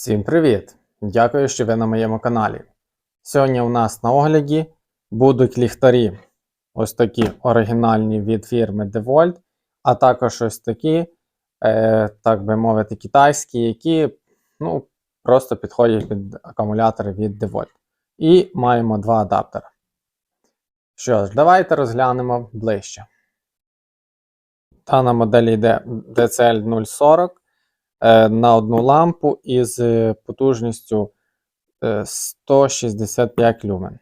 Всім привіт! Дякую, що ви на моєму каналі. Сьогодні у нас на огляді будуть ліхтарі. Ось такі оригінальні від фірми DeWalt, а також ось такі, е, так би мовити, китайські, які ну, просто підходять під акумулятори від DeWalt. І маємо два адаптери. Що ж, давайте розглянемо ближче. Дана модель йде DCL 040 е, на одну лампу із е, потужністю е, 165 люмен.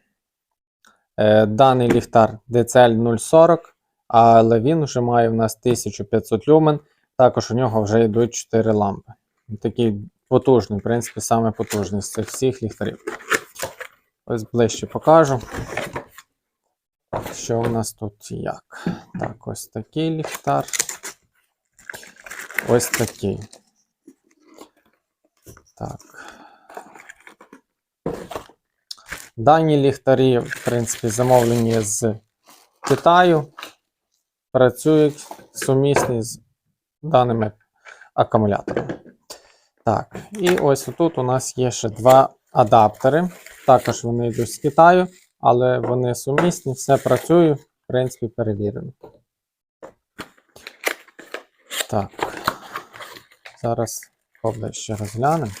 Е, Даний ліхтар DCL 040, але він вже має в нас 1500 люмен. Також у нього вже йдуть 4 лампи. Такий потужний, в принципі, саме потужний з цих всіх ліхтарів. Ось ближче покажу. Що у нас тут як? Так, ось такий ліхтар. Ось такий. Так. Дані ліхтарі, в принципі, замовлені з Китаю. Працюють сумісні з даними акумуляторами. Так, і ось тут у нас є ще два адаптери. Також вони йдуть з Китаю, але вони сумісні, все працює, в принципі, перевірено. Так. Зараз поближче розглянемо.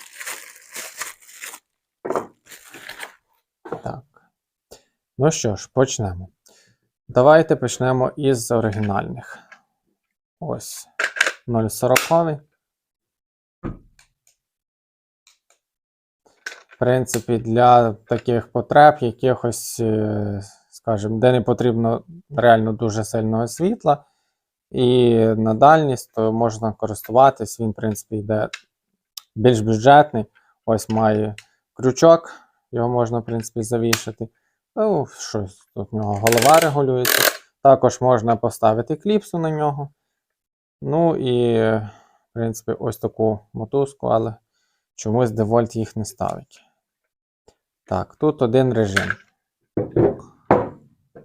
Ну що ж, почнемо. Давайте почнемо із оригінальних. Ось 0,40. В принципі, для таких потреб, якихось, е, скажімо, де не потрібно реально дуже сильного світла, і на дальність, то можна користуватись. Він, в принципі, йде більш бюджетний. Ось має крючок, його можна, в принципі, завішати. Ну, щось тут в нього голова регулюється. Також можна поставити кліпсу на нього. Ну і, в принципі, ось таку мотузку, але чомусь DeWalt їх не ставить. Так, тут один режим.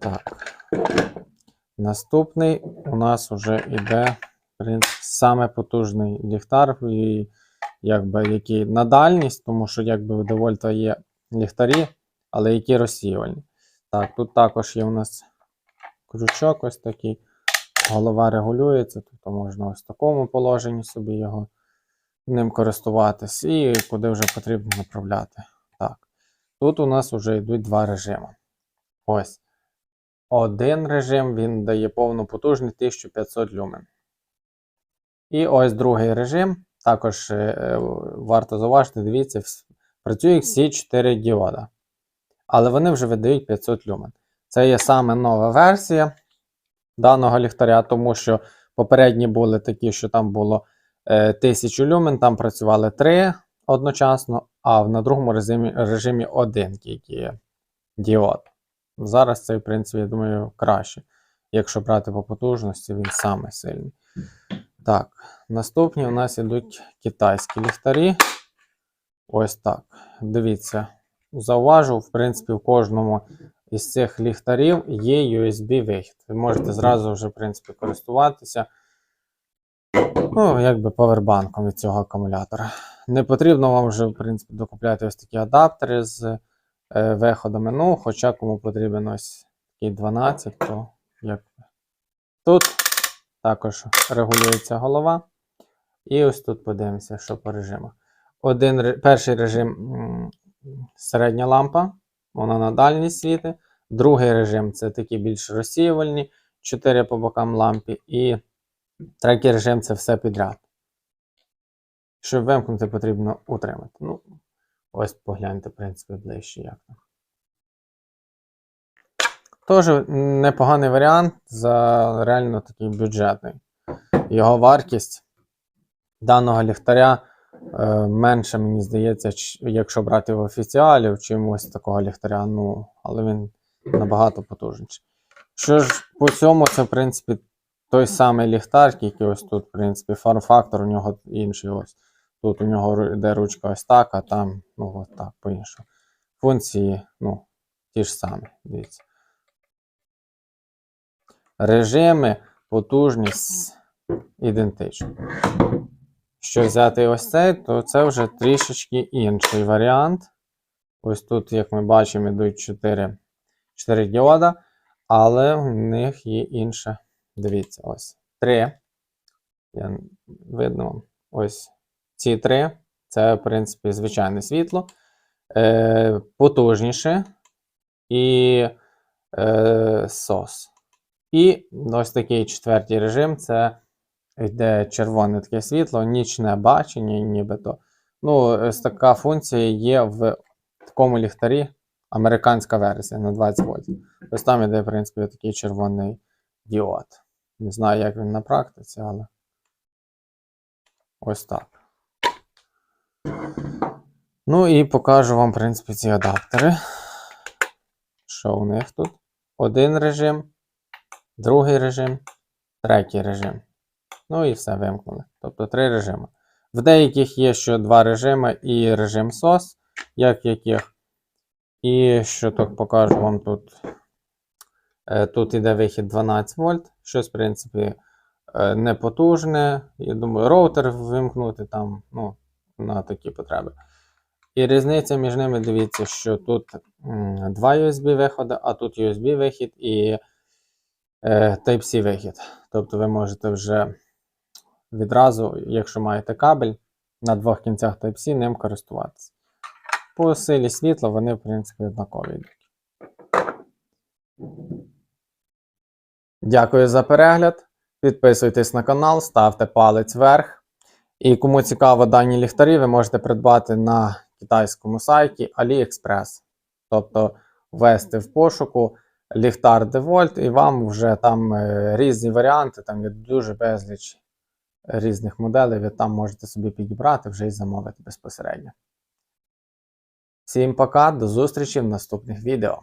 Так. Наступний у нас вже йде саме потужний ліхтар, і, якби, який на дальність, тому що якби у DeWalt є ліхтарі, але які розсіювальні. Так, тут також є у нас крючок ось такий. Голова регулюється, тобто можна ось в такому положенні собі його ним користуватись, і куди вже потрібно направляти. Так. Тут у нас вже йдуть два режими. Ось. Один режим він дає повну потужність 1500 люмен. І ось другий режим. Також е, варто зауважити, дивіться, працюють всі 4 діода. Але вони вже видають 500 люмен. Це є саме нова версія даного ліхтаря, тому що попередні були такі, що там було е, 1000 люмен, там працювали 3 одночасно, а на другому режимі, режимі один тільки діод. Зараз цей, в принципі, я думаю, краще. Якщо брати по потужності, він саме сильний. Так, наступні у нас ідуть китайські ліхтарі. Ось так. Дивіться, зауважу, в принципі, в кожному із цих ліхтарів є USB-вихід. Ви можете зразу вже, в принципі, користуватися. Ну, якби повербанком від цього акумулятора. Не потрібно вам вже, в принципі, докупляти ось такі адаптери з е, виходами. Ну, хоча кому потрібен ось такий 12, то як. Тут також регулюється голова. І ось тут подивимося, що по режимах. Один, перший режим середня лампа, вона на дальність світи. Другий режим це такі більш розсіювальні, 4 по бокам лампі. І третій режим це все підряд. Щоб вимкнути, потрібно утримати. Ну, ось погляньте, в принципі, ближче як там. Теж непоганий варіант за реально такий бюджетний. Його вартість даного ліхтаря менше, мені здається, якщо брати в офіціалів, чимось такого ліхтаря, ну, але він набагато потужніший. Що ж, по цьому, це, в принципі, той самий ліхтар, тільки ось тут, в принципі, форм-фактор у нього інший. Ось. Тут у нього йде ручка ось так, а там, ну, от так, по-іншому. Функції, ну, ті ж самі, дивіться. Режими, потужність ідентичні. Що взяти ось цей, то це вже трішечки інший варіант. Ось тут, як ми бачимо, йдуть 4, 4 діода, але в них є інше. Дивіться, ось 3. Я, видно. Ось ці три. Це, в принципі, звичайне світло. Е, потужніше і е, сос. І ось такий четвертий режим це йде червоне таке світло, нічне бачення, нібито. Ну, ось така функція є в такому ліхтарі, американська версія на 20 вольт. Ось там іде, в принципі, такий червоний діод. Не знаю, як він на практиці, але ось так. Ну і покажу вам, в принципі, ці адаптери. Що у них тут? Один режим, другий режим, третій режим. Ну і все вимкнули. Тобто три режими. В деяких є ще два режими і режим SOS, як яких. І що так покажу вам тут. Е, Тут іде вихід 12 вольт, щось, в принципі, е, не потужне. Я думаю, роутер вимкнути там, ну, на такі потреби. І різниця між ними, дивіться, що тут два USB виходи, а тут USB вихід і е, Type-C вихід. Тобто ви можете вже відразу, якщо маєте кабель на двох кінцях Type-C, ним користуватися. По силі світла вони, в принципі, однакові йдуть. Дякую за перегляд. Підписуйтесь на канал, ставте палець вверх. І кому цікаво дані ліхтарі, ви можете придбати на китайському сайті AliExpress. Тобто ввести в пошуку ліхтар DeWalt, і вам вже там е, різні варіанти, там є дуже безліч різних моделей, ви там можете собі підібрати вже і замовити безпосередньо. Всім пока, до зустрічі в наступних відео.